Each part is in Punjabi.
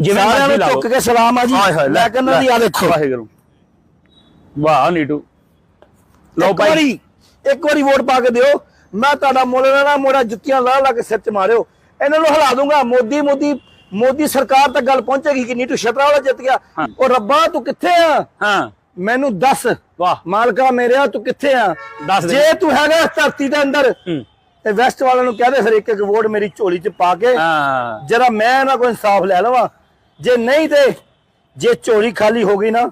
ਜਿਵੇਂ ਸਾਰਿਆਂ ਨੂੰ। ਚੁੱਕ ਕੇ ਸਲਾਮ ਆ ਜੀ ਮੈਂ ਕਹਿੰਦਾ ਜੀ ਆ ਦੇਖੋ ਵਾਹਿਗੁਰੂ। ਵਾਹ ਨੀਟੂ। ਲਓ ਭਾਈ ਇੱਕ ਵਾਰੀ ਵੋਟ ਪਾ ਕੇ ਦਿਓ। ਮੈਂ ਤੁਹਾਡਾ ਮੁੱਲ ਨਾ ਨਾ ਮੋੜਾ ਜੁੱਤੀਆਂ ਲਾ ਲਾ ਕੇ ਸਿਰ 'ਚ ਮਾਰਿਓ। ਇਹਨਾਂ ਨੂੰ ਹਿਲਾ ਦੂੰਗਾ। ਮੋਦੀ ਮੋਦੀ ਮੋਦੀ ਸਰਕਾਰ ਤੱਕ ਗੱਲ ਪਹੁੰਚੇਗੀ ਕਿ ਨੀਟੂ ਛਤਰਾ ਵਾਲਾ ਜਿੱਤ ਗਿਆ। ਉਹ ਰੱਬਾ ਤੂੰ ਕਿੱਥੇ ਆ? ਹਾਂ। ਮੈਨੂੰ ਦੱਸ। ਵਾਹ। ਮਾਲਕਾ ਮੇਰਿਆ ਤੂੰ ਕਿੱਥੇ ਆ? ਦੱਸ। ਜੇ ਤੂੰ ਹੈਗਾ ਧਰਤੀ ਦੇ ਅੰਦਰ ਤੇ ਵੈਸਟ ਵਾਲਿਆਂ ਨੂੰ ਕਹਦੇ ਫਿਰ ਇੱਕ ਇੱਕ ਵੋਟ ਮੇਰੀ ਝੋਲੀ 'ਚ ਪਾ ਕੇ। ਹਾਂ। ਜਰਾ ਮੈਂ ਇਹਨਾਂ ਕੋਲ ਇਨਸਾਫ ਲੈ ਲਵਾਂ। ਜੇ ਨਹੀਂ ਤੇ ਜੇ ਝੋਲੀ ਖਾਲੀ ਹੋ ਗਈ ਨਾ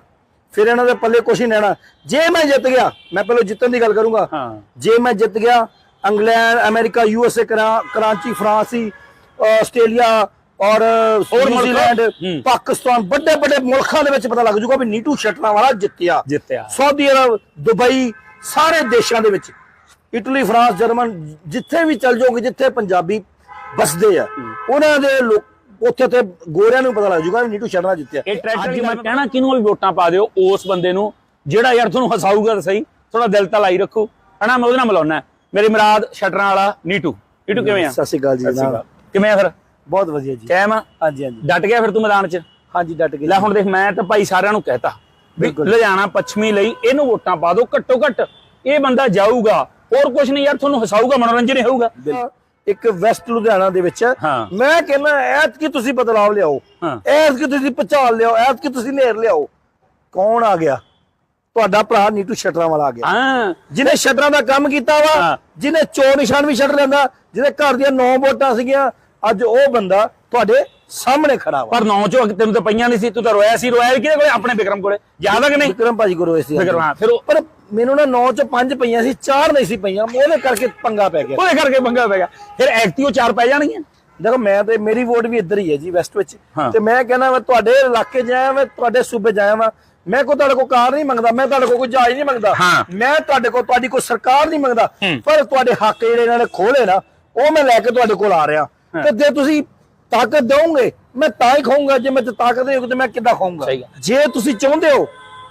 ਫਿਰ ਇਹਨਾਂ ਦੇ ਪੱਲੇ ਕੁਛ ਨਹੀਂ ਰਹਿਣਾ। ਜੇ ਮੈਂ ਜਿੱਤ ਗਿਆ ਮੈਂ ਪਹਿਲਾਂ ਜਿੱਤਣ ਦੀ ਗੱਲ ਕਰੂੰਗਾ। ਹਾਂ। ਜੇ ਮੈਂ ਜਿੱਤ ਗਿਆ England America USA Karachi France Australia ਔਰ। ਨਿਊਜ਼ੀਲੈਂਡ ਹੂੰ। ਪਾਕਿਸਤਾਨ ਵੱਡੇ ਵੱਡੇ ਮੁਲਕਾਂ ਦੇ ਵਿੱਚ ਪਤਾ ਲੱਗ ਜੂਗਾ ਵੀ ਨੀਟੂ ਸ਼ਟਰਾਂ ਵਾਲਾ ਜਿੱਤਿਆ। ਜਿੱਤਿਆ। ਸਾਊਦੀ ਅਰਬ ਦੁਬਈ ਸਾਰੇ ਦੇਸ਼ਾਂ ਦੇ ਵਿੱਚ। ਇਟਲੀ ਫਰਾਂਸ ਜਰਮਨ ਜਿੱਥੇ ਵੀ ਚੱਲ ਜਾਓਗੇ ਜਿੱਥੇ ਪੰਜਾਬੀ ਬਸਦੇ ਆ ਉਹਨਾਂ ਦੇ ਲੋਕ ਉੱਥੇ ਤੇ ਗੋਰਿਆਂ ਨੂੰ ਪਤਾ ਲੱਗ ਜੂਗਾ ਵੀ ਨੀਟੂ ਸ਼ਰਮਾ ਜਿੱਤਿਆ। ਇਹ ਟਰੈਕਟਰ ਦੀ ਮੈਂ ਕਹਿਣਾ ਕਿਹਨੂੰ ਵੀ ਵੋਟਾਂ ਪਾ ਦਿਓ ਉਸ ਬੰਦੇ ਨੂੰ ਜਿਹੜਾ ਯਾਰ ਤੁਹਾਨੂੰ ਹਸਾਊਗਾ ਤਾਂ ਸਹੀ ਥੋੜਾ ਦਿਲ ਤਾਂ ਲਾਈ ਰੱਖੋ। ਹਨਾ ਮੈਂ ਉਹਦੇ ਨਾਲ ਮਿਲਾਉਣਾ ਮੇਰੀ ਮਰਾਦ ਸ਼ਟਰਾਂ ਵਾਲਾ ਨੀਟੂ। ਨੀਟੂ ਕਿਵੇਂ ਆ? ਸਤਿ ਸ਼੍ਰੀ ਅਕਾਲ ਜੀ ਜਨਾਬ। ਕਿਵੇਂ ਆ ਫਿਰ? ਬਹੁਤ ਵਧੀਆ ਜੀ। ਕਾਇਮ ਆ? ਹਾਂਜੀ ਹਾਂਜੀ। ਡਟ ਗਿਆ ਫਿਰ ਤੂੰ ਮੈਦਾਨ 'ਚ? ਹਾਂਜੀ ਡਟ ਗਏ ਲੈ ਹੁਣ ਦੇਖ ਮੈਂ ਤਾਂ ਭਾਈ ਸਾਰਿਆਂ ਨੂੰ ਕਹਿਤਾ। ਲੁਧਿਆਣਾ ਪੱਛਮੀ ਲਈ ਇਹਨੂੰ ਵੋਟਾਂ ਪਾ ਦਿਓ ਘੱਟੋ ਘੱਟ। ਇਹ ਬੰਦਾ ਜਾਊਗਾ। ਹੋਰ ਕੁਝ ਨਹੀਂ ਯਾਰ ਤੁਹਾਨੂੰ ਹਸਾਊਗਾ ਮਨੋਰੰਜਨ ਹੀ ਹੋਊਗਾ। ਇੱਕ ਵੈਸਟ ਲੁਧਿਆਣਾ ਦੇ ਵਿੱਚ। ਮੈਂ ਕਹਿੰਦਾ ਐਤ ਕੀ ਤੁਸੀਂ ਬਦਲਾਵ ਲਿਆਓ? ਐਤ ਕੀ ਤੁਸੀਂ ਪਚਾਲ ਲਿਆਓ? ਐਤ ਕੀ ਤੁਸੀਂ ਨੇਰ ਲਿਆਓ? ਕੌਣ ਆ ਗਿਆ? ਤੁਹਾਡਾ ਭਰਾ ਨੀਟੂ ਸ਼ਟਰਾਂ ਵਾਲਾ ਆ ਗਿਆ। ਹਾਂ। ਜਿਹਨੇ ਸ਼ਟਰਾਂ ਦਾ ਕੰਮ ਕੀਤਾ ਵਾ। ਜਿਹਨੇ ਚੋਰ ਨਿਸ਼ਾਨ ਵੀ ਛੱਡ ਲੈਂਦਾ ਜਿਹਦੇ ਘਰ ਦੀਆਂ ਨੌ ਵੋਟਾਂ ਸੀਗੀਆਂ ਅੱਜ ਉਹ ਬੰਦਾ ਤੁਹਾਡੇ ਸਾਹਮਣੇ ਖੜਾ ਵਾ। ਪਰ ਨੌ ਚੋਂ ਤੈਨੂੰ ਤਾਂ ਪਈਆਂ ਨਹੀਂ ਸੀ ਤੂੰ ਤਾਂ ਰੋਇਆ ਸੀ ਰੋਇਆ ਵੀ ਕਿਹਦੇ ਕੋਲੇ? ਆਪਣੇ ਬਿਕਰਮ ਕੋਲੇ। ਯਾਦ ਆ ਕਿ ਨਹੀਂ? ਵਿਕਰਮ ਭਾਜੀ ਕੋਲ ਹੋਏ ਸੀ। ਵਿਕਰਮ ਹਾਂ ਫਿਰ ਪਰ ਮੈਨੂੰ ਨਾ ਨੌ ਚ ਪੰਜ ਪਈਆਂ ਸੀ ਚਾਰ ਨਹੀਂ ਸੀ ਪਈਆਂ ਉਹਦੇ ਕਰਕੇ ਪੰਗਾ ਪੈ ਗਿਆ। ਉਹਦੇ ਕਰਕੇ ਪੰਗਾ ਪੈ ਗਿਆ। ਫਿਰ ਐਕਟੀ ਉਹ ਚਾਰ ਪੈ ਜਾਣਗੀਆਂ? ਦੇਖੋ ਮੈਂ ਤੇ ਮੇਰੀ ਵੋਟ ਵੀ ਇੱਧਰ ਹੀ ਹੈ ਜੀ ਵੈਸਟ ਵਿੱਚ। ਤੇ ਮੈਂ ਕਹਿੰਦਾ ਮੈਂ ਤੁਹਾਡੇ ਇਲਾਕੇ ਜਾਇਆ ਮੈਂ ਤੁਹਾਡੇ ਸੂਬੇ ਜਾਇਆ ਮੈਂ ਮੈਂ ਕੋ ਤੁਹਾਡੇ ਕੋ ਕਾਰ ਨਹੀਂ ਮੰਗਦਾ ਮੈਂ ਤੁਹਾਡੇ ਕੋ ਕੋਈ ਜਹਾਜ਼ ਨਹੀਂ ਮੰਗਦਾ। ਮੈਂ ਤੁਹਾਡੇ ਕੋ ਤੁਹਾਡੀ ਕੋਈ ਸਰਕਾਰ ਨਹੀਂ ਮੰਗਦਾ। ਪਰ ਤੁਹਾਡੇ ਹੱਕ ਜਿਹੜੇ ਇਹਨਾਂ ਨੇ ਖੋਲੇ ਨਾ ਉਹ ਮੈਂ ਲੈ ਕੇ ਤੁਹਾਡੇ ਕੋਲ ਆ ਰਿਹਾ। ਤੇ ਜੇ ਤੁਸੀਂ ਤਾਕਤ ਦਿਓਗੇ ਮੈਂ ਤਾਂ ਹੀ ਖਾਊਂਗਾ ਜੇ ਮੈਂ ਤੇ ਤਾਕਤ ਹੋਊਗੀ ਤੇ ਮੈਂ ਕਿੱਦਾਂ ਖਾਊਂਗਾ। ਜੇ ਤੁਸੀਂ ਚਾਹੁੰਦੇ ਹੋ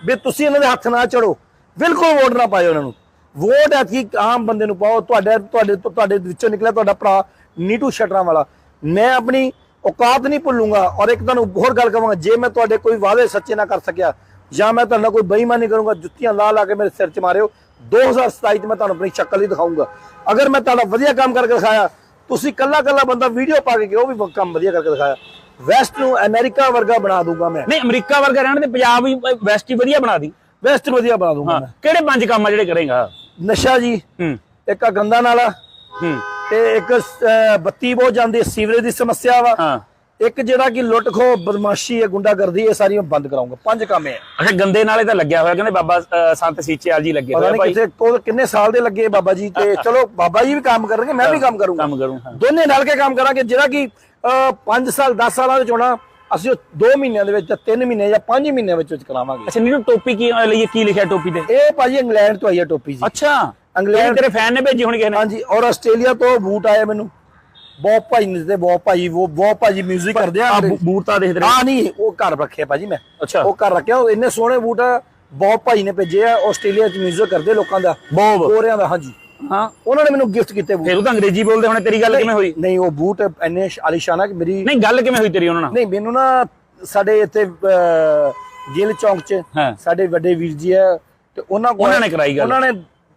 ਵੀ ਤੁਸੀਂ ਇਹਨਾਂ ਦੇ ਹੱਥ ਨਾ ਚੜੋ ਬਿਲਕੁਲ ਵੋਟ ਨਾ ਪਾਇਓ ਉਹਨਾਂ ਨੂੰ। ਵੋਟ ਐਤਕੀ ਆਮ ਬੰਦੇ ਨੂੰ ਪਾਓ ਤੁਹਾਡੇ ਤੁਹਾਡੇ ਤੁਹਾਡੇ ਵਿੱਚੋਂ ਨਿਕਲਿਆ ਤੁਹਾਡਾ ਭਰਾ ਨੀਟੂ ਸ਼ਟਰਾਂ ਵਾਲਾ। ਮੈਂ ਆਪਣੀ ਔਕਾਤ ਨਹੀਂ ਭੁੱਲੂੰਗਾ ਔਰ ਇੱਕ ਤੁਹਾਨੂੰ ਹੋਰ ਗੱਲ ਕਹਾਂਗਾ ਜੇ ਮੈਂ ਤੁਹਾਡੇ ਕੋਈ ਵਾਅਦੇ ਸੱਚੇ ਨਾ ਕਰ ਸਕਿਆ ਜਾਂ ਮੈਂ ਤੁਹਾਡੇ ਕੋਈ ਬੇਈਮਾਨੀ ਕਰੂੰਗਾ ਜੁੱਤੀਆਂ ਲਾ ਲਾ ਕੇ ਮੇਰੇ ਸਿਰ 'ਚ ਮਾਰਿਓ 2027 'ਚ ਮੈਂ ਤੁਹਾਨੂੰ ਆਪਣੀ ਸ਼ਕਲ ਹੀ ਦਿਖਾਊਂਗਾ। ਅਗਰ ਮੈਂ ਤੁਹਾਡਾ ਵਧੀਆ ਕੰਮ ਕਰਕੇ ਦਿਖਾਇਆ ਤੁਸੀਂ ਕੱਲਾ ਕੱਲਾ ਬੰਦਾ ਵੀਡੀਓ ਪਾ ਕੇ ਉਹ ਵੀ ਕੰਮ ਵਧੀਆ ਕਰਕੇ ਦਿਖਾਇਆ। ਵੈਸਟ ਨੂੰ ਅਮਰੀਕਾ ਵਰਗਾ ਬਣਾ ਦੂੰਗਾ ਮੈਂ। ਨਹੀਂ ਅਮਰੀਕਾ ਵਰਗਾ ਰਹਿਣ ਦੇ ਪੰਜਾਬ ਵੀ ਵੈਸਟ ਹੀ ਵਧੀਆ ਬਣਾ ਦੀ। ਵੈਸਟ ਵਧੀਆ ਬਣਾ ਦੂੰਗਾ ਮੈਂ। ਕਿਹੜੇ ਪੰਜ ਕੰਮ ਆ ਜਿਹੜੇ ਕਰੇਗਾ? ਨਸ਼ਾ ਜੀ ਇੱਕ ਆ ਗੰਦਾ ਨਾਲਾ ਹੂੰ। ਤੇ ਇੱਕ ਬੱਤੀ ਬਹੁਤ ਜਾਂਦੀ ਸੀਵਰੇਜ ਦੀ ਸਮੱਸਿਆ ਵਾ। ਹਾਂ। ਇੱਕ ਜਿਹੜਾ ਕਿ ਲੁੱਟ ਖੋ ਬਦਮਾਸ਼ੀ ਹੈ ਗੁੰਡਾਗਰਦੀ ਇਹ ਸਾਰੀਆਂ ਬੰਦ ਕਰਾਉਂਗਾ। ਪੰਜ ਕੰਮ ਹੈ। ਅੱਛਾ ਗੰਦੇ ਨਾਲੇ ਤਾਂ ਲੱਗਿਆ ਹੋਇਆ ਕਹਿੰਦੇ ਬਾਬਾ ਅ, ਸੰਤ ਸੀਚੇਵਾਲ ਜੀ ਲੱਗੇ ਪਤਾ ਹੋਏ ਨਹੀਂ ਭਾਈ। ਕਿਤੇ ਕੋਲ ਕਿੰਨੇ ਸਾਲ ਦੇ ਲੱਗੇ ਬਾਬਾ ਜੀ ਤੇ ਚਲੋ ਬਾਬਾ ਜੀ ਵੀ ਕੰਮ ਕਰਨਗੇ ਮੈਂ ਵੀ ਕੰਮ ਕਰੂੰਗਾ। ਕੰਮ ਕਰੂੰ ਹਾਂ। ਦੋਨੇ ਨਾਲ ਕੇ ਕੰਮ ਕਰਾਂਗੇ ਜਿਹੜਾ ਕਿ 5 ਸਾਲ 10 ਸਾਲਾਂ ਵਿੱਚ ਹੋਣਾ ਅਸੀਂ 2 ਮਹੀਨਿਆਂ ਦੇ ਵਿੱਚ ਜਾਂ 3 ਮਹੀਨੇ ਜਾਂ 5 ਮਹੀਨਿਆਂ ਵਿੱਚ ਵਿੱਚ ਕਰਾਵਾਂਗੇ। ਅੱਛਾ ਨੀਟੂ ਟੋਪੀ ਕੀ ਅ, ਲਈ ਕੀ ਲਿਖਿਆ ਟੋਪੀ ਤੇ? ਇਹ ਭਾਜੀ ਇੰਗਲੈਂਡ ਤੋਂ ਆਈ ਹੈ ਟੋਪੀ ਜੀ। ਅੱਛਾ ਇੰਗਲੈਂਡ ਤੇਰੇ ਫੈਨ ਨੇ ਭੇਜੀ ਹੁਣ ਕਿਸੇ ਨੇ? ਹਾਂਜੀ ਔਰ ਆਸਟ੍ਰੇਲੀਆ ਤੋਂ ਬੂਟ ਆਏ ਮੈਨੂੰ। ਬਹੁਤ ਭਾਈ ਨੇ ਤੇ ਬਹੁਤ ਭਾਈ ਉਹ ਬਹੁਤ ਭਾਜੀ 뮤직 ਕਰਦੇ ਆ ਆ ਬੂਟ ਤਾਂ ਦੇਖਦੇ ਰਹੇ ਆ ਨਹੀਂ ਉਹ ਘਰ ਰੱਖਿਆ ਭਾਜੀ ਮੈਂ ਅੱਛਾ ਉਹ ਘਰ ਰੱਖਿਆ ਉਹ ਇੰਨੇ ਸੋਹਣੇ ਬੂਟ ਆ, ਬਹੁਤ ਭਾਈ ਨੇ ਭੇਜੇ ਆ ਆਸਟ੍ਰੇਲੀਆ ਚ 뮤직 ਕਰਦੇ ਲੋਕਾਂ ਦਾ ਬੋਬ ਗੋਰਿਆਂ ਦਾ ਹਾਂਜੀ ਹਾਂ ਉਹਨਾਂ ਨੇ ਮੈਨੂੰ ਗਿਫਟ ਕੀਤੇ ਬੂਟ ਫਿਰ ਉਹ ਤਾਂ ਅੰਗਰੇਜ਼ੀ ਬੋਲਦੇ ਹੋਣੇ ਤੇਰੀ ਗੱਲ ਕਿਵੇਂ ਹੋਈ ਨਹੀਂ ਉਹ ਬੂਟ ਇੰਨੇ ਆਲੀਸ਼ਾਨ ਆ ਕਿ ਮੇਰੀ ਨਹੀਂ ਗੱਲ ਕਿਵੇਂ ਹੋਈ ਤੇਰੀ ਉਹਨਾਂ ਨਾਲ ਨਹੀਂ ਮੈਨੂੰ ਨਾ ਸਾਡੇ ਇੱਥੇ ਅਹ, ਗਿੱਲ ਚੌਂਕ ਚ ਹਾਂ। ਸਾਡੇ ਵੱਡੇ ਵੀਰ ਜੀ ਆ ਤੇ ਉਹਨਾਂ ਕੋਲ ਉਹਨਾਂ ਨੇ ਕਰਾਈ ਗੱਲ। ਉਹਨਾਂ ਨੇ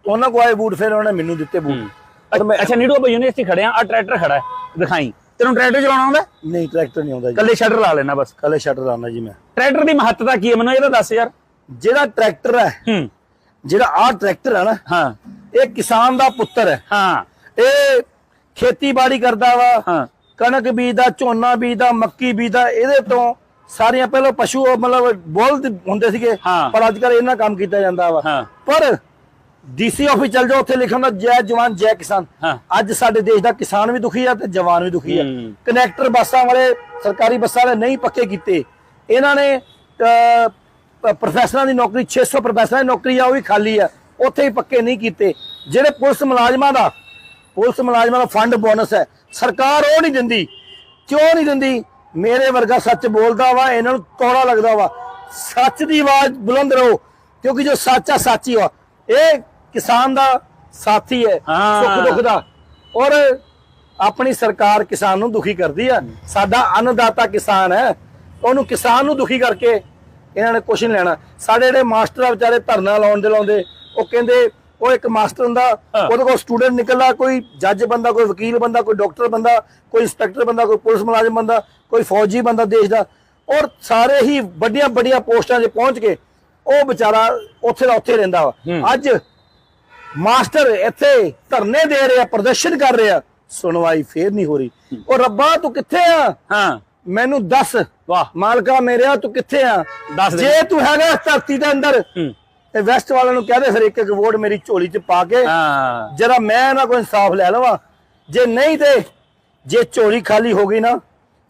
ਉਹਨਾਂ ਕੋਲ ਆਏ ਬੂਟ ਫਿਰ ਉਹਨਾਂ ਨੇ ਮੈਨੂੰ ਦਿੱਤੇ ਬੂਟ ਪਰ ਮੈਂ ਅੱਛਾ ਨੀਟੂ ਆਪਾਂ ਯੂਨੀਵਰਸਿਟੀ ਖੜੇ ਆ ਆ ਟਰੈਕਟਰ ਖੜਾ ਹੈ ਦਿਖਾਈ। ਤੈਨੂੰ ਟਰੈਕਟਰ ਚਲਾਉਣਾ ਆਉਂਦਾ? ਨਹੀਂ ਟਰੈਕਟਰ ਨਹੀਂ ਆਉਂਦਾ ਜੀ। ਕੱਲੇ ਸ਼ਟਰ ਲਾ ਲੈਣਾ ਬਸ। ਕੱਲੇ ਸ਼ਟਰ ਆਉਂਦਾ ਜੀ ਮੈਂ। ਟਰੈਕਟਰ ਦੀ ਮਹੱਤਤਾ ਕੀ ਹੈ? ਮੈਨੂੰ ਇਹ ਤਾਂ ਦੱਸ ਯਾਰ। ਜਿਹੜਾ ਟਰੈਕਟਰ ਹੈ ਹੂੰ। ਜਿਹੜਾ ਆਹ ਟਰੈਕਟਰ ਹੈ ਨਾ ਹਾਂ। ਇਹ ਕਿਸਾਨ ਦਾ ਪੁੱਤਰ ਹੈ। ਹਾਂ। ਇਹ ਖੇਤੀਬਾੜੀ ਕਰਦਾ ਵਾ। ਹਾਂ। ਕਣਕ ਬੀਜਦਾ ਝੋਨਾ ਬੀਜਦਾ ਮੱਕੀ ਬੀਜਦਾ ਇਹਦੇ ਤੋਂ ਸਾਰੀਆਂ ਪਹਿਲਾਂ ਪਸ਼ੂ ਮਤਲਬ ਬੋਲਦ ਹੁੰਦੇ ਸੀਗੇ। ਪਰ ਅੱਜ ਕੱਲ ਇਹਨਾਂ ਕੰਮ ਕੀਤਾ ਜਾਂਦਾ ਵਾ। ਪਰ ਡੀਸੀ ਆਫਿਸ ਚੱਲ ਜਾਓ ਉੱਥੇ ਲਿਖਿਆ ਹੁੰਦਾ ਜੈ ਜਵਾਨ ਜੈ ਕਿਸਾਨ। ਹਾਂ। ਅੱਜ ਸਾਡੇ ਦੇਸ਼ ਦਾ ਕਿਸਾਨ ਵੀ ਦੁਖੀ ਆ ਤੇ ਜਵਾਨ ਵੀ ਦੁਖੀ ਆ। ਹੂੰ। ਕਨੈਕਟਰ ਬੱਸਾਂ ਵਾਲੇ ਸਰਕਾਰੀ ਬੱਸਾਂ ਵਾਲੇ ਨਹੀਂ ਪੱਕੇ ਕੀਤੇ। ਇਹਨਾਂ ਨੇ ਅਹ, ਪ- ਪ੍ਰੋਫੈਸਰਾਂ ਦੀ ਨੌਕਰੀ 600 ਪ੍ਰੋਫੈਸਰਾਂ ਦੀ ਨੌਕਰੀ ਆ ਉਹ ਵੀ ਖਾਲੀ ਆ। ਉੱਥੇ ਹੀ ਪੱਕੇ ਨਹੀਂ ਕੀਤੇ। ਜਿਹੜੇ ਪੁਲਿਸ ਮੁਲਾਜ਼ਮਾਂ ਦਾ ਪੁਲਿਸ ਮੁਲਾਜ਼ਮਾਂ ਦਾ ਫੰਡ ਬੋਨਸ ਹੈ ਸਰਕਾਰ ਉਹ ਨਹੀਂ ਦਿੰਦੀ। ਕਿਉਂ ਨਹੀਂ ਦਿੰਦੀ? ਮੇਰੇ ਵਰਗਾ ਸੱਚ ਬੋਲਦਾ ਵਾ ਇਹਨਾਂ ਨੂੰ ਕੋੜਾ ਲੱਗਦਾ ਵਾ। ਸੱਚ ਦੀ ਆਵਾਜ਼ ਬੁਲੰਦ ਰਹੋ ਕਿਉਂਕਿ ਜੋ ਸੱਚ ਆ ਸਾਚੀ ਵਾ ਇਹ ਕਿਸਾਨ ਦਾ ਸਾਥੀ ਹੈ। ਸੁੱਖ ਦੁੱਖ ਦਾ ਔਰ ਆਪਣੀ ਸਰਕਾਰ ਕਿਸਾਨ ਨੂੰ ਦੁਖੀ ਕਰਦੀ ਆ ਸਾਡਾ ਅੰਨਦਾਤਾ ਕਿਸਾਨ ਹੈ ਉਹਨੂੰ ਕਿਸਾਨ ਨੂੰ ਦੁਖੀ ਕਰਕੇ ਇਹਨਾਂ ਨੇ ਕੁਛ ਨਹੀਂ ਲੈਣਾ ਸਾਡੇ ਜਿਹੜੇ ਮਾਸਟਰ ਆ ਵਿਚਾਰੇ ਧਰਨਾ ਲਾਉਣ ਦੇ ਲਾਉਂਦੇ ਉਹ ਕਹਿੰਦੇ ਉਹ ਇੱਕ ਮਾਸਟਰ ਹੁੰਦਾ। ਉਹਦੇ ਕੋਲ ਸਟੂਡੈਂਟ ਨਿਕਲਦਾ ਕੋਈ ਜੱਜ ਬੰਦਾ ਕੋਈ ਵਕੀਲ ਬੰਦਾ ਕੋਈ ਡਾਕਟਰ ਬੰਦਾ ਕੋਈ ਇੰਸਪੈਕਟਰ ਬੰਦਾ ਕੋਈ ਪੁਲਿਸ ਮੁਲਾਜ਼ਮ ਬੰਦਾ ਕੋਈ ਫੌਜੀ ਬੰਦਾ ਦੇਸ਼ ਦਾ ਔਰ ਸਾਰੇ ਹੀ ਵੱਡੀਆਂ ਵੱਡੀਆਂ ਪੋਸਟਾਂ 'ਤੇ ਪਹੁੰਚ ਕੇ ਉਹ ਵਿਚਾਰਾ ਉੱਥੇ ਦਾ ਉੱਥੇ ਰਹਿੰਦਾ ਵਾ। ਅੱਜ ਮਾਸਟਰ ਇੱਥੇ ਧਰਨੇ ਦੇ ਰਿਹਾ ਪ੍ਰਦਰਸ਼ਨ ਕਰ ਰਿਹਾ ਸੁਣਵਾਈ ਫੇਰ ਨਹੀਂ ਹੋ ਰਹੀ। ਉਹ ਰੱਬਾ ਤੂੰ ਕਿੱਥੇ ਆ? ਹਾਂ। ਮੈਨੂੰ ਦੱਸ। ਵਾਹ। ਮਾਲਕਾ ਮੇਰਿਆ ਤੂੰ ਕਿੱਥੇ ਆ? ਦੱਸ। ਜੇ ਤੂੰ ਹੈਗਾ ਇਸ ਧਰਤੀ ਦੇ ਅੰਦਰ ਤੇ ਵੈਸਟ ਵਾਲਿਆਂ ਨੂੰ ਕਹਦੇ ਫਿਰ ਇੱਕ ਇੱਕ ਵੋਟ ਮੇਰੀ ਝੋਲੀ 'ਚ ਪਾ ਕੇ। ਹਾਂ। ਜਰਾ ਮੈਂ ਇਹਨਾਂ ਕੋਲ ਇਨਸਾਫ ਲੈ ਲਵਾਂ। ਜੇ ਨਹੀਂ ਤੇ ਜੇ ਝੋਲੀ ਖਾਲੀ ਹੋ ਗਈ ਨਾ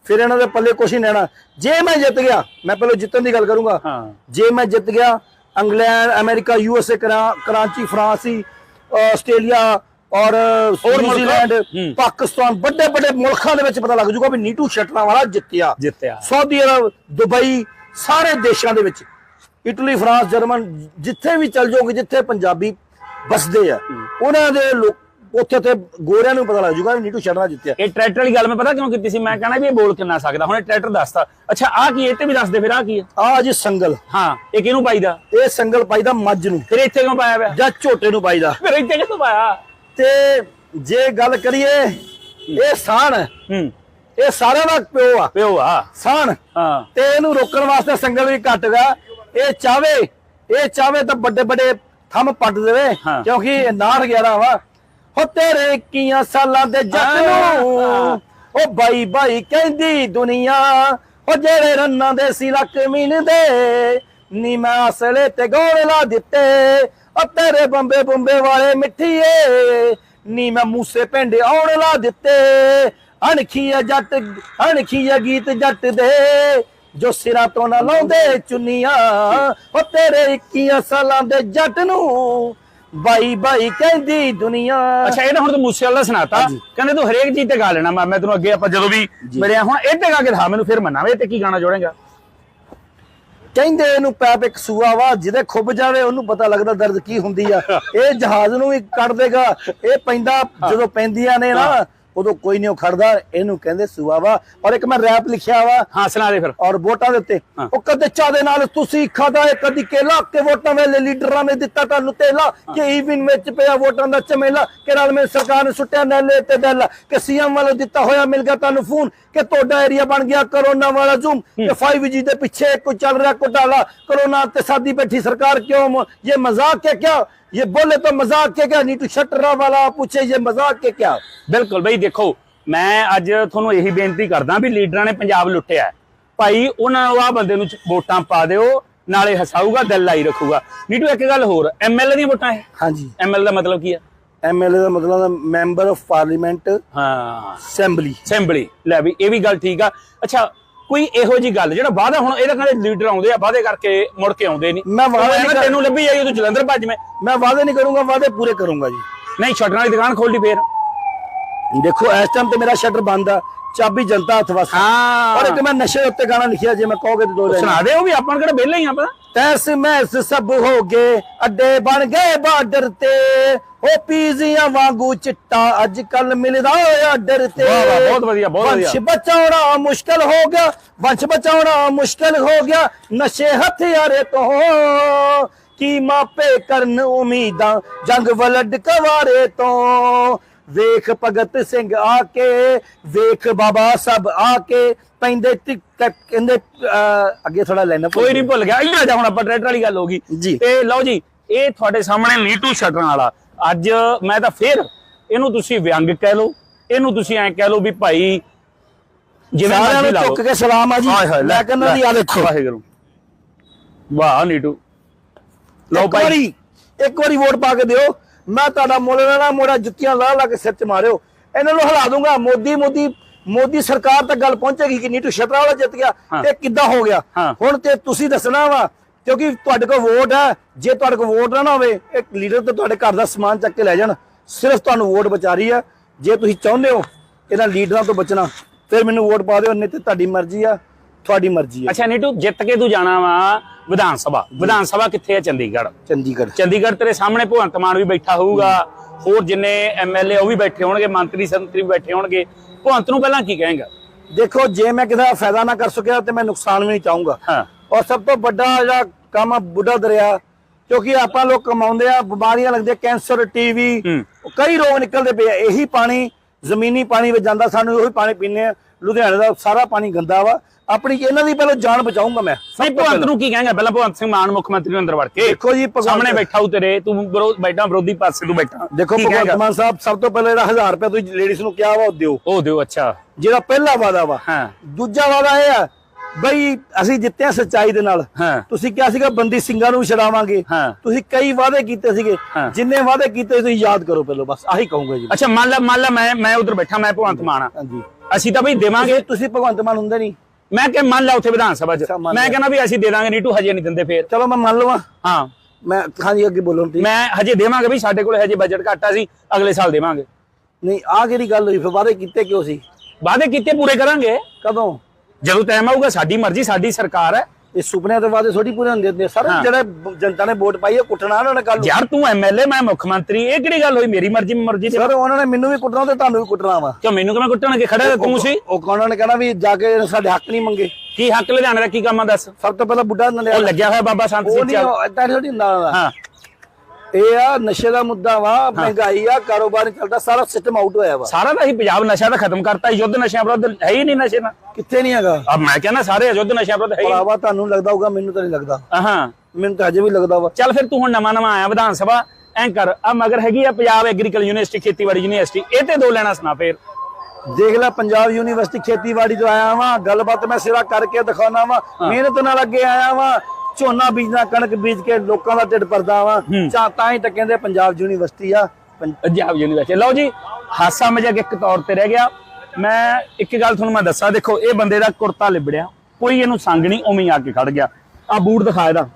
ਫਿਰ ਇਹਨਾਂ ਦੇ ਪੱਲੇ ਕੁਛ ਨਹੀਂ ਰਹਿਣਾ ਜੇ ਮੈਂ ਜਿੱਤ ਗਿਆ ਮੈਂ ਪਹਿਲਾਂ ਜਿੱਤਣ ਦੀ ਗੱਲ ਕਰੂੰਗਾ। ਹਾਂ। ਜੇ ਮੈਂ ਜਿੱਤ ਗਿਆ England America USA Karachi France Australia ਔਰ? New Zealand. ਪਾਕਿਸਤਾਨ ਵੱਡੇ ਵੱਡੇ ਮੁਲਕਾਂ ਦੇ ਵਿੱਚ ਪਤਾ ਲੱਗ ਜੂਗਾ ਵੀ ਨੀਟੂ ਸ਼ਟਰਾਂ ਵਾਲਾ ਜਿੱਤਿਆ ਜਿੱਤਿਆ ਸਾਊਦੀ ਅਰਬ ਦੁਬਈ ਸਾਰੇ ਦੇਸ਼ਾਂ ਦੇ ਵਿੱਚ ਇਟਲੀ ਫਰਾਂਸ ਜਰਮਨ ਜਿੱਥੇ ਵੀ ਚੱਲ ਜਾਓਗੇ ਜਿੱਥੇ ਪੰਜਾਬੀ ਬਸਦੇ ਆ ਉਹਨਾਂ ਦੇ ਲੋਕ ਉੱਥੇ ਤੇ ਗੋਰਿਆਂ ਨੂੰ ਪਤਾ ਲੱਗ ਜੂਗਾ ਨੀਟੂ ਸ਼ਰਮਾ ਜਿੱਤਿਆ। ਇਹ ਟਰੈਕਟਰ ਵਾਲੀ ਗੱਲ ਮੈਂ ਪਤਾ ਕਿਉਂ ਕੀਤੀ ਸੀ? ਮੈਂ ਕਹਣਾ ਵੀ ਇਹ ਬੋਲ ਕਿੰਨਾ ਸਕਦਾ। ਹੁਣ ਇਹ ਟਰੈਕਟਰ ਦੱਸਦਾ ਅੱਛਾ ਆ ਕੀ ਇਹ ਤੇ ਵੀ ਦੱਸ ਦੇ ਫਿਰ ਆ ਕੀ ਹੈ? ਆ ਜੀ ਸੰਗਲ। ਹਾਂ ਇਹ ਕਿਹਨੂੰ ਪਾਈਦਾ? ਇਹ ਸੰਗਲ ਪਾਈਦਾ ਮੱਝ ਨੂੰ। ਫਿਰ ਇੱਥੇ ਕਿਉਂ ਪਾਇਆ ਪਿਆ? ਜਾਂ ਝੋਟੇ ਨੂੰ ਪਾਈਦਾ। ਫਿਰ ਇੱਥੇ ਕਿਉਂ ਪਾਇਆ? ਤੇ ਜੇ ਗੱਲ ਕਰੀਏ ਇਹ ਸਾਣ। ਹੂੰ। ਇਹ ਸਾਰਿਆਂ ਦਾ ਪਿਓ ਆ। ਪਿਓ ਆ। ਸਾਣ। ਹਾਂ। ਤੇ ਇਹਨੂੰ ਰੋਕਣ ਵਾਸਤੇ ਸੰਗਲ ਵੀ ਘੱਟ ਗਾ। ਇਹ ਚਾਵੇ ਇਹ ਚਾਵੇ ਤਾਂ ਵੱਡੇ ਵੱਡੇ ਥੰਮ ਪੱਟ ਦੇਵੇ। ਕਿਉਂਕਿ ਇਹ 69 11 ਵਾ। ਹੋ ਤੇਰੇ 21 ਸਾਲਾਂ ਦੇ ਜੱਟ ਨੂੰ। ਉਹ ਬਾਈ ਬਾਈ ਕਹਿੰਦੀ ਦੁਨੀਆ ਉਹ ਜਿਹੜੇ ਰੰਨਾਂ ਦੇ ਸੀ ਲੱਕ ਮੀਨਦੇ ਨੀ ਮੈਂ ਅਸਲੇ ਤੇ ਗੋਲ ਲਾ ਦਿੱਤੇ। ਉਹ ਤੇਰੇ ਬੰਬੇ ਬੰਬੇ ਵਾਲੇ ਮਿੱਠੀਏ ਨੀ ਮੈਂ ਮੂਸੇ ਪਿੰਡ ਆਉਣ ਲਾ ਦਿੱਤੇ। ਅਣਖੀਆ ਜੱਟ ਅਣਖੀਆ ਗੀਤ ਜੱਟ ਦੇ ਜੋ ਸਿਰਾਂ ਤੋਂ ਨਾ ਲਾਉਂਦੇ ਚੁੰਨੀਆਂ। ਉਹ ਤੇਰੇ 21 ਸਾਲਾਂ ਦੇ ਜੱਟ ਨੂੰ ਬਾਈ ਬਾਈ ਕਹਿੰਦੀ ਦੁਨੀਆ। ਅੱਛਾ ਇਹ ਤਾਂ ਹੁਣ ਤੂੰ ਮੂਸੇ ਵਾਲਾ ਸੁਣਾਤਾ। ਕਹਿੰਦੇ ਤੂੰ ਹਰੇਕ ਚੀਜ਼ ਤੇ ਗਾ ਲੈਣਾ। ਮੈਂ ਤੈਨੂੰ ਅੱਗੇ ਆਪਾਂ ਜਦੋਂ ਵੀ ਮੇਰੇ ਹੁਣ ਇਹ ਤੇ ਗਾ ਕੇ ਦਿਖਾ ਮੈਨੂੰ ਫਿਰ ਮੰਨਾ ਵੇ ਤੇ ਕੀ ਗਾਣਾ ਜੋੜੇਗਾ। ਕਹਿੰਦੇ ਇਹਨੂੰ ਪੈਪ ਇੱਕ ਸੂਆ ਵਾ ਜਿਹਦੇ ਖੁੱਬ ਜਾਵੇ ਉਹਨੂੰ ਪਤਾ ਲੱਗਦਾ ਦਰਦ ਕੀ ਹੁੰਦੀ ਆ। ਇਹ ਜਹਾਜ਼ ਨੂੰ ਵੀ ਕੱਢ ਦੇਗਾ। ਇਹ ਪੈਂਦਾ ਜਦੋਂ ਪੈਂਦੀਆਂ ਨੇ ਨਾ ਉਦੋਂ ਕੋਈ ਨਹੀਂ ਖੜਦਾ ਇਹਨੂੰ ਕਹਿੰਦੇ ਸੂਆ ਵਾ ਔਰ ਇੱਕ ਮੈਂ ਰੈਪ ਲਿਖਿਆ ਵਾ ਹਾਂ ਸੁਣਾ ਦੇ ਫਿਰ ਔਰ ਵੋਟਾਂ ਦੇ ਉੱਤੇ ਹਾਂ। ਉਹ ਕਦੇ ਚਾਹ ਦੇ ਨਾਲ ਤੁਸੀਂ ਖਾਦਾ ਹੈ ਕਦੀ ਕੇਲਾ ਕੇ ਵੋਟਾਂ ਵੇਲੇ ਲੀਡਰਾਂ ਨੇ ਦਿੱਤਾ ਤੁਹਾਨੂੰ ਤੇਲਾ ਕਿ ਈਵਨ ਵਿੱਚ ਪਿਆ ਵੋਟਾਂ ਦਾ ਚਮੇਲਾ ਕਿ ਨਾਲ ਮੇ ਸਰਕਾਰ ਨੇ ਸੁੱਟਿਆ ਨੈਲੇ ਤੇ ਬੈਲਾ ਕਿ ਸੀਐਮ ਵੱਲੋਂ ਦਿੱਤਾ ਹੋਇਆ ਮਿਲ ਗਿਆ ਤੁਹਾਨੂੰ ਫੋਨ ਕਿ ਤੁਹਾਡਾ ਏਰੀਆ ਬਣ ਗਿਆ ਕਰੋਨਾ ਵਾਲਾ ਜ਼ੂਮ ਕਿ 5G ਦੇ ਪਿੱਛੇ ਕੋਈ ਚੱਲ ਰਿਹਾ ਘੁਟਾਲਾ ਕਰੋਨਾ ਤੇ ਸਾਦੀ ਬੈਠੀ ਸਰਕਾਰ क्यों म- ये मजाक है क्या ये बोले तो मजाक है क्या नीटू शटरा वाला पूछे ये मजाक है क्या ਬਿਲਕੁਲ ਬਈ ਦੇਖੋ ਮੈਂ ਅੱਜ ਤੁਹਾਨੂੰ ਇਹੀ ਬੇਨਤੀ ਕਰਦਾ ਵੀ ਲੀਡਰਾਂ ਨੇ ਪੰਜਾਬ ਲੁੱਟਿਆ ਭਾਈ ਉਹਨਾਂ ਨੂੰ ਬੰਦੇ ਨੂੰ ਵੋਟਾਂ ਪਾ ਦਿਓ ਨਾਲੇ ਹਸਾਊਗਾ ਦਿਲ ਲਾਈ ਰੱਖੂਗਾ। ਨੀਟੂ ਇੱਕ ਗੱਲ ਹੋਰ ਐਮਐਲਏ ਦੀਆਂ ਵੋਟਾਂ ਹੈ ਹਾਂਜੀ। ਐਮਐਲਏ ਦਾ ਮਤਲਬ ਕੀ ਹੈ? ਐਮਐਲਏ ਦਾ ਮਤਲਬ ਮੈਂਬਰ ਆਫ ਪਾਰਲੀਮੈਂਟ ਹਾਂ। ਅਸੈਂਬਲੀ। ਅਸੈਂਬਲੀ। ਲੈ ਵੀ ਇਹ ਵੀ ਗੱਲ ਠੀਕ ਆ। ਅੱਛਾ ਕੋਈ ਇਹੋ ਜੀ ਗੱਲ ਜਿਹੜਾ ਵਾਅਦਾ ਹੁਣ ਇਹਦੇ ਕਹਿੰਦੇ ਲੀਡਰ ਆਉਂਦੇ ਆ ਵਾਅਦੇ ਕਰਕੇ ਮੁੜ ਕੇ ਆਉਂਦੇ ਨਹੀਂ। ਮੈਂ ਵਾਅਦਾ ਨਹੀਂ ਤੈਨੂੰ ਲੱਭੀ ਜਾਈ ਤੂੰ ਜਲੰਧਰ ਭੱਜ ਮੈਂ। ਮੈਂ ਵਾਅਦੇ ਨਹੀਂ ਕਰੂੰਗਾ ਵਾਅਦੇ ਪੂਰੇ ਕਰੂੰਗਾ ਜੀ। ਨਹੀਂ ਛੱਡਣ ਵਾਲੀ ਦੁਕਾਨ ਖੋਲਦੀ ਫੇਰ। ਦੇਖੋ ਇਸ ਟਾਈਮ ਤੇ ਮੇਰਾ ਸ਼ਟਰ ਬੰਦ ਆ। ਚਾਬੀ ਜਨਤਾ ਹੱਥ ਵਸ ਹਾਂ। ਔਰ ਇੱਕ ਮੈਂ ਨਸ਼ੇ ਉੱਤੇ ਗਾਣਾ ਲਿਖਿਆ ਜੇ ਮੈਂ ਕਹੋਗੇ ਤੇ ਦੋ ਲਾਈਨ। ਸੁਣਾ ਦੇ ਉਹ ਵੀ ਆਪਾਂ ਕਿਹੜਾ ਵਿਹਲੇ ਹੀ ਆ ਪਤਾ ਤੈਸ ਮੈਸ ਸਭ ਹੋ ਗਏ ਅੱਡੇ ਬਣ ਗਏ ਬਾਰਡਰ ਤੇ। ਉਹ ਪੀਜ਼ੀਆਂ ਵਾਂਗੂ ਚਿੱਟਾ ਅੱਜ ਕੱਲ ਮਿਲਦਾ ਹੋਇਆ ਆਰਡਰ ਤੇ। ਵਾਹ, ਵਾਹ, ਬਹੁਤ ਵਧੀਆ, ਬਹੁਤ ਵਧੀਆ। ਵੰਸ਼ ਬਚਾਉਣਾ ਮੁਸ਼ਕਲ ਹੋ ਗਿਆ ਵੰਸ਼ ਬਚਾਉਣਾ ਮੁਸ਼ਕਲ ਹੋ ਗਿਆ। ਨਸ਼ੇ ਹਥਿਆਰੇ ਤੋਂ ਕੀ ਮਾਪੇ ਕਰਨ ਉਮੀਦਾਂ ਜੰਗ ਵਲਡ ਕਵਾਰੇ ਤੋਂ। ਵੇਖ ਭਗਤ ਸਿੰਘ ਆ ਕੇ ਵੇਖ ਬਾਬਾ ਸਭ ਆ ਕੇ ਪੈਂਦੇ ਕਹਿੰਦੇ ਅੱਗੇ ਥੋੜਾ ਲੈਣਾ ਕੋਈ ਨਹੀਂ ਭੁੱਲ ਗਿਆ ਇੱਧਰ ਜਾ ਹੁਣ ਆਪਾਂ ਟਰੈਕਟਰ ਵਾਲੀ ਗੱਲ ਹੋ ਗਈ। ਤੇ ਲਓ ਜੀ ਇਹ ਤੁਹਾਡੇ ਸਾਹਮਣੇ ਨੀਟੂ ਸ਼ਟਰਾਂ ਵਾਲਾ। ਅੱਜ ਮੈਂ ਤਾਂ ਫੇਰ ਇਹਨੂੰ ਤੁਸੀਂ ਵਿਅੰਗ ਕਹਿ ਲਓ ਇਹਨੂੰ ਤੁਸੀਂ ਐਂ ਕਹਿ ਲਓ ਵੀ ਭਾਈ ਜਿਵੇਂ ਸਾਰਿਆਂ ਨੂੰ ਚੁੱਕ ਕੇ ਸਲਾਮ ਆ ਜੀ। ਮੈਂ ਕਹਿੰਦਾ ਜੀ ਆ ਦੇਖੋ ਵਾਹਿਗੁਰੂ। ਵਾਹ ਨੀਟੂ ਲਓ ਭਾਈ। ਇੱਕ ਵਾਰੀ ਵੋਟ ਪਾ ਕੇ ਦਿਓ। ਮੈਂ ਤੁਹਾਡਾ ਮੁੱਲ ਨਾ ਮੋੜਾ ਜੁੱਤੀਆਂ ਲਾ ਲਾ ਕੇ ਸਿਰ 'ਚ ਮਾਰਿਓ। ਇਹਨਾਂ ਨੂੰ ਹਿਲਾ ਦੂੰਗਾ। ਮੋਦੀ ਮੋਦੀ ਮੋਦੀ ਸਰਕਾਰ ਤੱਕ ਗੱਲ ਪਹੁੰਚੇਗੀ ਕਿ ਨੀਟੂ ਛਤਰਾ ਵਾਲਾ ਜਿੱਤ ਗਿਆ। ਹਾਂ। ਇਹ ਕਿੱਦਾਂ ਹੋ ਗਿਆ? ਹਾਂ। ਹੁਣ ਤੇ ਤੁਸੀਂ ਦੱਸਣਾ ਵਾ ਕਿਉਂਕਿ ਤੁਹਾਡੇ ਕੋਲ ਵੋਟ ਹੈ। ਜੇ ਤੁਹਾਡੇ ਕੋਲ ਵੋਟ ਨਾ ਹੋਵੇ ਇੱਕ ਲੀਡਰ ਤੇ ਤੁਹਾਡੇ ਘਰ ਦਾ ਸਮਾਨ ਚੱਕ ਕੇ ਲੈ ਜਾਣ। ਸਿਰਫ ਤੁਹਾਨੂੰ ਵੋਟ ਬਚਾ ਰਹੀ ਆ। ਜੇ ਤੁਸੀਂ ਚਾਹੁੰਦੇ ਹੋ ਇਹਨਾਂ ਲੀਡਰਾਂ ਤੋਂ ਬਚਣਾ ਫਿਰ ਮੈਨੂੰ ਵੋਟ ਪਾ ਦਿਓ ਨਹੀਂ ਤੇ ਤੁਹਾਡੀ ਮਰਜ਼ੀ ਆ। ਤੁਹਾਡੀ ਮਰਜ਼ੀ ਆ ਅੱਛਾ ਨੀਟੂ ਜਿੱਤ ਕੇ ਤੂੰ ਜਾਣਾ ਵਾ ਵਿਧਾਨ ਸਭਾ। ਵਿਧਾਨ ਸਭਾ ਕਿੱਥੇ ਹੈ ਚੰਡੀਗੜ੍ਹ। ਚੰਡੀਗੜ੍ਹ। ਚੰਡੀਗੜ੍ਹ ਤੇਰੇ ਸਾਹਮਣੇ ਭਗਵੰਤ ਮਾਨ ਵੀ ਬੈਠਾ ਹੋਊਗਾ। ਹੋਰ ਜਿੰਨੇ ਐਮਐਲਏ ਉਹ ਵੀ ਬੈਠੇ ਹੋਣਗੇ ਮੰਤਰੀ ਸੰਤਰੀ ਵੀ ਬੈਠੇ ਹੋਣਗੇ। ਭਗਵੰਤ ਨੂੰ ਪਹਿਲਾਂ ਕੀ ਕਹੇਗਾ? ਦੇਖੋ ਜੇ ਮੈਂ ਕਿਸੇ ਦਾ ਫਾਇਦਾ ਨਾ ਕਰ ਸਕਿਆ ਤੇ ਮੈਂ ਨੁਕਸਾਨ ਵੀ ਨਹੀਂ ਚਾਹੂੰਗਾ। ਹਾਂ। ਔਰ ਸਭ ਤੋਂ ਵੱਡਾ ਜਿਹੜਾ ਕੰਮ ਆ ਬੁੱਢਾ ਦਰਿਆ ਕਿਉਂਕਿ ਆਪਾਂ ਲੋਕ ਕਮਾਉਂਦੇ ਆ ਬਿਮਾਰੀਆਂ ਲੱਗਦੀਆਂ ਕੈਂਸਰ ਟੀਵੀ ਹੂੰ। ਕਈ ਰੋਗ ਨਿਕਲਦੇ ਪਏ ਇਹੀ ਪਾਣੀ ਜ਼ਮੀਨੀ ਪਾਣੀ ਵਿੱਚ ਜਾਂਦਾ ਸਾਨੂੰ ਉਹੀ ਪਾਣੀ ਪੀਂਦੇ ਆ। ਲੁਧਿਆਣੇ ਦਾ ਸਾਰਾ ਪਾਣੀ ਗੰਦਾ ਵਾ। ਆਪਣੀ ਇਹਨਾਂ ਦੀ ਪਹਿਲਾਂ ਜਾਨ ਬਚਾਉਂਗਾ ਮੈਂ ਸਭ ਭਗਵੰਤ ਨੂੰ ਕੀ ਕਹਾਂਗਾ? ਪਹਿਲਾਂ ਭਗਵੰਤ ਸਿੰਘ ਮਾਨ ਮੁੱਖ ਮੰਤਰੀ ਨੂੰ ਅੰਦਰ ਵੜ ਕੇ। ਦੇਖੋ ਜੀ ਸਾਹਮਣੇ ਬੈਠਾ ਹੂ ਤੇਰੇ ਤੂੰ ਬੈਠਾ ਵਿਰੋਧੀ ਪਾਸੇ ਤੂੰ ਬੈਠਾ। ਦੇਖੋ ਭਗਵੰਤ? ਮਾਨ ਸਾਹਿਬ ਸਭ ਤੋਂ ਪਹਿਲਾਂ ਜਿਹੜਾ 1000 ਰੁਪਏ ਤੁਸੀਂ ਲੇਡੀਜ਼ ਨੂੰ ਕਿਹਾ ਵਾ ਉਹ ਦਿਓ। ਉਹ ਦਿਓ ਅੱਛਾ। ਜਿਹੜਾ ਪਹਿਲਾ ਵਾਦਾ ਵਾ ਹਾਂ। ਦੂਜਾ ਵਾਦਾ ਇਹ ਆ ਬਈ ਅਸੀਂ ਜਿੱਤੇ ਆ ਸੱਚਾਈ ਦੇ ਨਾਲ। ਤੁਸੀਂ ਕਿਹਾ ਸੀਗਾ ਬੰਦੀ ਸਿੰਘਾਂ ਨੂੰ ਛਡਾਵਾਂਗੇ। ਤੁਸੀਂ ਕਈ ਵਾਅਦੇ ਕੀਤੇ ਸੀਗੇ। ਜਿੰਨੇ ਵਾਅਦੇ ਕੀਤੇ ਤੁਸੀਂ ਯਾਦ ਕਰੋ ਪਹਿਲਾਂ ਬਸ ਆਹੀ ਕਹੂੰਗਾ ਜੀ ਅੱਛਾ ਮੰਨ ਲਾ ਮੰਨ ਲਾ ਮੈਂ ਮੈਂ ਉਧਰ ਬੈਠਾ ਮੈਂ ਭਗਵੰਤ ਮਾਨ ਆ। ਹਾਂਜੀ। ਅਸੀਂ ਤਾਂ ਬਈ ਦੇਵਾਂਗੇ। ਤੁਸੀਂ ਭਗਵੰਤ ਮਾਨ ਹੁੰਦੇ ਨਹੀਂ। ਮੈਂ ਕਿ ਮੰਨ ਲਾ ਉੱਥੇ ਵਿਧਾਨ ਸਭਾ 'ਚ। ਮੈਂ। ਕਹਿੰਦਾ ਵੀ ਅਸੀਂ ਦੇ ਦਾਂਗੇ ਨੀਟੂ ਹਜੇ ਨਹੀਂ ਦਿੰਦੇ ਫੇਰ। ਚਲੋ ਮੈਂ ਮੰਨ ਲਵਾਂ। ਹਾਂ। ਮੈਂ ਹਾਂਜੀ ਅੱਗੇ ਬੋਲੋ ਤੁਸੀਂ। ਮੈਂ ਹਜੇ ਦੇਵਾਂਗੇ ਵੀ ਸਾਡੇ ਕੋਲ ਹਜੇ ਬਜਟ ਘੱਟ ਆ ਸੀ ਅਗਲੇ ਸਾਲ ਦੇਵਾਂਗੇ। ਨਹੀਂ ਆਹ ਕਿਹੜੀ ਗੱਲ ਹੋਈ? ਫਿਰ ਵਾਅਦੇ ਕੀਤੇ ਕਿਉਂ ਸੀ? ਵਾਅਦੇ ਕੀਤੇ ਪੂਰੇ ਕਰਾਂਗੇ। ਕਦੋਂ? ਜਦੋਂ ਟਾਈਮ ਆਊਗਾ ਸਾਡੀ ਮਰਜ਼ੀ ਸਾਡੀ ਸਰਕਾਰ ਹੈ। ਇਹ ਸੁਪਨਿਆਂ ਦੇ ਵਾਅਦੇ ਥੋੜੀ ਪੂਰੇ ਹੁੰਦੇ ਹੁੰਦੇ। ਸਾਰੇ। ਜਿਹੜੇ ਜਨਤਾ ਨੇ ਵੋਟ ਪਾਈ ਹੈ ਕੁੱਟਣਾ ਉਹਨਾਂ ਨੇ ਕੱਲ ਯਾਰ ਤੂੰ ਐਮਐਲਏ ਮੈਂ ਮੁੱਖ ਮੰਤਰੀ ਇਹ ਕਿਹੜੀ ਗੱਲ ਹੋਈ? ਮੇਰੀ ਮਰਜ਼ੀ ਮਰਜ਼ੀ ਤੇ ਸਰ ਉਹਨਾਂ ਨੇ ਮੈਨੂੰ ਵੀ ਕੁੱਟਣਾ ਤੇ ਤੁਹਾਨੂੰ ਵੀ ਕੁੱਟਣਾ ਵਾ। ਕਿਉਂ ਮੈਨੂੰ ਕਿਵੇਂ ਕੁੱਟਣਗੇ? ਖੜਾ ਤਾਂ ਤੂੰ ਸੀ? ਉਹ ਉਹਨਾਂ ਨੇ ਕਹਿਣਾ ਵੀ ਜਾ ਕੇ ਸਾਡੇ ਹੱਕ ਨਹੀਂ ਮੰਗੇ। ਕੀ ਹੱਕ ਲੁਧਿਆਣੇ ਦਾ ਕੀ ਕੰਮ ਆ ਦੱਸ? ਸਭ ਤੋਂ ਪਹਿਲਾਂ ਬੁੱਢਾ ਉਹ ਨੰਦਿਆ ਲੱਗਿਆ ਹੋਇਆ ਬਾਬਾ ਸੰਤ ਉਹ ਸਿੰਘ ਨਹੀਂ ਚੱਲ ਉਹ ਏਦਾਂ ਥੋੜੀ ਹੁੰਦਾ। ਹਾਂ। ਇਹ ਆ ਨਸ਼ੇ ਦਾ ਮੁੱਦਾ ਵਾ ਮਹਿੰਗਾਈ ਆ ਕਾਰੋਬਾਰ ਨਹੀਂ ਚੱਲਦਾ ਸਾਰਾ ਸਿਸਟਮ ਆਊਟ ਹੋਇਆ ਵਾ। ਸਾਰਾ ਤਾਂ ਹੀ ਪੰਜਾਬ ਨਸ਼ਾ ਤਾਂ ਖਤਮ ਕਰਤਾ ਯੁੱਧ ਨਸ਼ਿਆਂ ਵਿਰੁੱਧ ਹੈ ਹੀ ਨਹੀਂ ਨਸ਼ੇ ਨਾਲ। ਕਿੱਥੇ ਨਹੀਂ ਹੈਗਾ? ਅਬ ਮੈਂ ਕਹਿੰਦਾ ਸਾਰੇ ਯੁੱਧ ਨਸ਼ਿਆਂ ਵਿਰੁੱਧ ਹੈ ਭਰਾਵਾ ਤੁਹਾਨੂੰ ਲੱਗਦਾ ਹੋਊਗਾ ਮੈਨੂੰ ਤਾਂ ਨਹੀਂ ਲੱਗਦਾ। ਹਾਂ। ਮੈਨੂੰ ਤਾਂ ਅਜੇ ਵੀ ਲੱਗਦਾ ਵਾ। ਚੱਲ ਫਿਰ ਤੂੰ ਹੁਣ ਨਵਾਂ ਨਵਾਂ ਆਇਆ ਵਿਧਾਨ ਸਭਾ ਐਂ ਕਰ ਆ ਮਗਰ ਹੈਗੀ ਆ ਪੰਜਾਬ ਐਗਰੀਕਲਚਰ ਯੂਨੀਵਰਸਿਟੀ ਖੇਤੀਬਾੜੀ ਯੂਨੀਵਰਸਿਟੀ ਇਹ ਤੇ ਦੋ ਲੈਣਾ ਸੁਣਾ ਫੇਰ। ਦੇਖ ਲੈ ਪੰਜਾਬ ਯੂਨੀਵਰਸਿਟੀ ਖੇਤੀਬਾੜੀ ਤੋਂ ਆਇਆ ਵਾਂ ਗੱਲਬਾਤ ਮੈਂ ਸਿਰਾ ਕਰਕੇ ਦਿਖਾਉਣਾ ਵਾਂ ਮਿਹਨਤ ਨਾਲ ਅੱਗੇ ਆਇਆ ਵਾਂ। ਝੋਨਾ ਬੀਜਣਾ ਕਣਕ ਬੀਜ ਕੇ ਲੋਕਾਂ ਦਾ ਢਿੱਡ ਭਰਦਾ ਵਾਂ। ਚਾ ਤਾਂ ਹੀ ਤਾਂ ਕਹਿੰਦੇ ਪੰਜਾਬ ਯੂਨੀਵਰਸਿਟੀ ਆ। ਪੰਜਾਬ ਯੂਨੀਵਰਸਿਟੀ। ਲਓ ਜੀ ਹਾਸਾ ਮਜ਼ਾਕ ਇੱਕ ਤੌਰ ਤੇ ਰਹਿ ਗਿਆ। ਮੈਂ ਇੱਕ ਗੱਲ ਤੁਹਾਨੂੰ ਮੈਂ ਦੱਸਾਂ ਦੇਖੋ ਇਹ ਬੰਦੇ ਦਾ ਕੁਰਤਾ ਲਿਬੜਿਆ। ਕੋਈ ਇਹਨੂੰ ਸੰਗ ਨਹੀਂ ਉਵੇਂ ਆ ਕੇ ਖੜ ਗਿਆ। ਆ ਬੂਟ ਦਿਖਾ ਇਹਦਾ।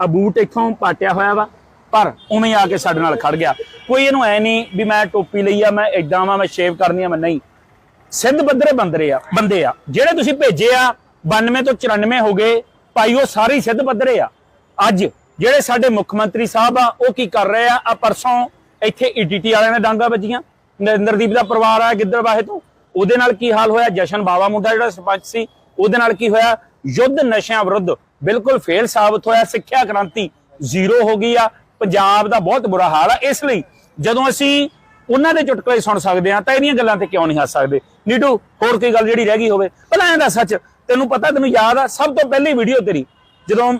ਆ ਬੂਟ ਇੱਥੋਂ ਪਾਟਿਆ ਹੋਇਆ ਵਾ ਪਰ ਉਵੇਂ ਆ ਕੇ ਸਾਡੇ ਨਾਲ ਖੜ ਗਿਆ। ਕੋਈ ਇਹਨੂੰ ਐ ਨਹੀਂ ਵੀ ਮੈਂ ਟੋਪੀ ਲਈ ਆ ਮੈਂ ਏਦਾਂ ਵਾਂ ਮੈਂ ਸ਼ੇਵ ਕਰਨੀ ਆ ਮੈਂ ਨਹੀਂ। ਸਿੱਧ ਬੱਦਰੇ ਬੰਦਰੇ ਆ ਬੰਦੇ ਆ। ਜਿਹੜੇ ਤੁਸੀਂ ਭੇਜੇ ਆ 92 ਤੋਂ 94 ਹੋ ਗਏ ਭਾਈ, ਉਹ ਸਾਰੇ ਹੀ ਸਿੱਧ ਬੱਦਰੇ ਆ। ਅੱਜ ਜਿਹੜੇ ਸਾਡੇ ਮੁੱਖ ਮੰਤਰੀ ਸਾਹਿਬ ਆ, ਉਹ ਕੀ ਕਰ ਰਹੇ ਆ? ਆ ਪਰਸੋਂ ਇੱਥੇ ਈਟੀਟੀ ਵਾਲਿਆਂ ਨੇ ਡਾਂਗਾ ਵੱਜੀਆਂ। ਨਰਿੰਦਰਦੀਪ ਦਾ ਪਰਿਵਾਰ ਆ ਗਿੱਦੜਵਾਹੇ ਤੋਂ। ਉਹਦੇ ਨਾਲ ਕੀ ਹਾਲ ਹੋਇਆ? ਜਸ਼ਨ ਬਾਵਾ ਮੁੰਡਾ ਜਿਹੜਾ ਸਰਪੰਚ ਸੀ, ਉਹਦੇ ਨਾਲ ਕੀ ਹੋਇਆ? ਯੁੱਧ ਨਸ਼ਿਆਂ ਵਿਰੁੱਧ ਬਿਲਕੁਲ ਫੇਲ ਸਾਬਤ ਹੋਇਆ। ਸਿੱਖਿਆ ਕ੍ਰਾਂਤੀ ਜ਼ੀਰੋ ਹੋ ਗਈ ਆ। ਪੰਜਾਬ ਦਾ ਬਹੁਤ ਬੁਰਾ ਹਾਲ ਆ। ਇਸ ਲਈ ਜਦੋਂ ਅਸੀਂ ਉਹਨਾਂ ਦੇ ਚੁਟਕਲੇ ਸੁਣ ਸਕਦੇ ਆ ਤਾਂ ਇਹਦੀਆਂ ਗੱਲਾਂ ਤੇ ਕਿਉਂ ਨਹੀਂ ਹੱਸ ਸਕਦੇ? ਨੀਟੂ, ਹੋਰ ਕੋਈ ਗੱਲ ਜਿਹੜੀ ਰਹਿ ਗਈ ਹੋਵੇ? ਭਲਾ ਐਂ ਦਾ ਸੱਚ ਤੈਨੂੰ ਪਤਾ ਤੈਨੂੰ ਯਾਦ ਆ ਸਭ ਤੋਂ ਪਹਿਲੀ ਵੀਡੀਓ ਤੇਰੀ ਜਦੋਂ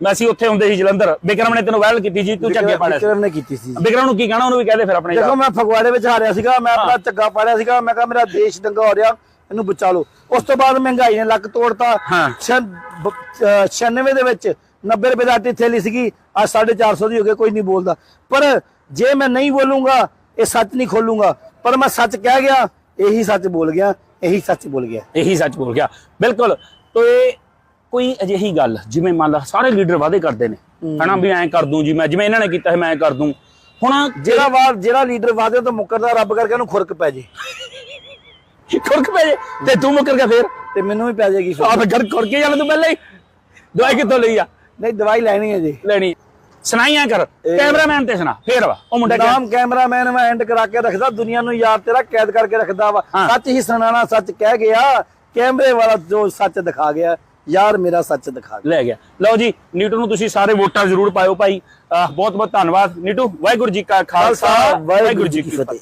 ਮੈਂ ਅਸੀਂ ਉੱਥੇ ਹੁੰਦੇ ਸੀ ਜਲੰਧਰ ਬਿਕਰਮ ਨੇ ਤੈਨੂੰ ਵਾਇਰਲ ਕੀਤੀ ਸੀ ਤੂੰ ਚੱਗੇ ਪਾੜਿਆ ਸੀ। ਵਿਕਰਮ ਨੇ ਕੀਤੀ ਸੀ। ਬਿਕਰਮ ਨੂੰ ਕੀ ਕਹਿਣਾ ਉਹਨੂੰ ਵੀ ਕਹਦੇ ਫਿਰ ਆਪਣੇ ਦੇਖੋ ਯਾਰ। ਮੈਂ ਫਗਵਾੜੇ ਵਿੱਚ ਹਾਰਿਆ ਸੀਗਾ ਮੈਂ ਆਪਣਾ ਝੱਗਾ ਪਾੜਿਆ ਸੀਗਾ ਮੈਂ ਕਿਹਾ ਮੇਰਾ ਦੇਸ਼ ਦੰਗਾ ਹੋ ਰਿਹਾ ਇਹਨੂੰ ਬਚਾ ਲਓ। ਉਸ ਤੋਂ ਬਾਅਦ ਮਹਿੰਗਾਈ ਨੇ ਲੱਕ ਤੋੜਤਾ। ਹਾਂ। 96 ਦੇ ਵਿੱਚ 90 ਰੁਪਏ ਦਾ ਦੀ ਥੈਲੀ ਸੀਗੀ ਅੱਜ 450 ਦੀ ਹੋ ਗਈ ਕੋਈ ਨਹੀਂ ਬੋਲਦਾ। ਪਰ ਜੇ ਮੈਂ ਨਹੀਂ ਬੋਲੂੰਗਾ ਇਹ ਸੱਚ ਨਹੀਂ ਖੋਲੂੰਗਾ। ਪਰ ਮੈਂ ਸੱਚ ਕਹਿ ਗਿਆ ਇਹੀ ਸੱਚ ਬੋਲ ਗਿਆ। ਇਹੀ ਸੱਚ ਬੋਲ ਗਿਆ। ਇਹੀ ਸੱਚ ਬੋਲ ਗਿਆ। ਬਿਲਕੁਲ। ਤੋ ਇਹ ਕੋਈ ਅਜਿਹੀ ਗੱਲ ਜਿਵੇਂ ਮੰਨ ਲਾ ਸਾਰੇ ਲੀਡਰ ਵਾਅਦੇ ਕਰਦੇ ਨੇ। ਹਨਾ ਵੀ ਐਂ ਕਰ ਦੂੰ ਜੀ ਮੈਂ ਜਿਵੇਂ ਇਹਨਾਂ ਨੇ ਕੀਤਾ ਹੈ ਮੈਂ ਕਰ ਦੂੰ। ਹੁਣ ਜਿਹੜਾ ਵਾਰ ਜਿਹੜਾ ਲੀਡਰ ਵਾਦੇ ਤੋਂ ਮੁੱਕਰਦਾ ਰੱਬ ਕਰਕੇ ਉਹਨੂੰ ਖੁਰਕ ਪੈ ਜੇ। ਖੁਰਕ ਪੈ ਜੇ। ਤੇ ਤੂੰ ਮੁੱਕਰ ਗਿਆ ਫੇਰ? ਤੇ ਮੈਨੂੰ ਵੀ ਪੈ ਜਾਏਗੀ ਆ ਫਿਰ ਘਰ ਖੁਰ ਕੇ ਜਾਣਾ ਤੂੰ ਪਹਿਲਾਂ ਹੀ। ਦਵਾਈ ਕਿੱਥੋਂ ਲਈ ਆ? ਨਹੀਂ ਦਵਾਈ ਲੈਣੀ ਹੈ ਜੀ। ਲੈਣੀ। ਸੁਣਾਈਆਂ ਕਰ ਕੈਮਰਾਮੈਨ ਤੇ ਸੁਣਾ ਫੇਰ ਵਾ ਉਹ ਮੁੰਡਾ ਨਾਮ ਕੈਮਰਾਮੈਨ ਮੈਂ ਐਂਡ ਕਰਾ ਕੇ ਰੱਖਦਾ ਦੁਨੀਆ ਨੂੰ ਯਾਰ ਤੇਰਾ ਕੈਦ ਕਰਕੇ ਰੱਖਦਾ ਵਾ। ਸੱਚ ਹੀ ਸੁਣਾਣਾ ਸੱਚ ਕਹਿ ਗਿਆ ਕੈਮਰੇ ਵਾਲਾ ਜੋ ਸੱਚ ਦਿਖਾ ਗਿਆ ਯਾਰ ਮੇਰਾ ਸੱਚ ਦਿਖਾ ਲੈ ਗਿਆ। ਲਓ ਜੀ ਨੀਟੂ ਨੂੰ ਤੁਸੀਂ ਸਾਰੇ ਵੋਟਾਂ ਜ਼ਰੂਰ ਪਾਇਓ ਭਾਈ। ਬਹੁਤ ਬਹੁਤ ਧੰਨਵਾਦ। ਨੀਟੂ ਵਾਹਿਗੁਰੂ ਜੀ ਕਾ ਖਾਲਸਾ ਵਾਹਿਗੁਰੂ ਜੀ ਕੀ ਫਤਿਹ।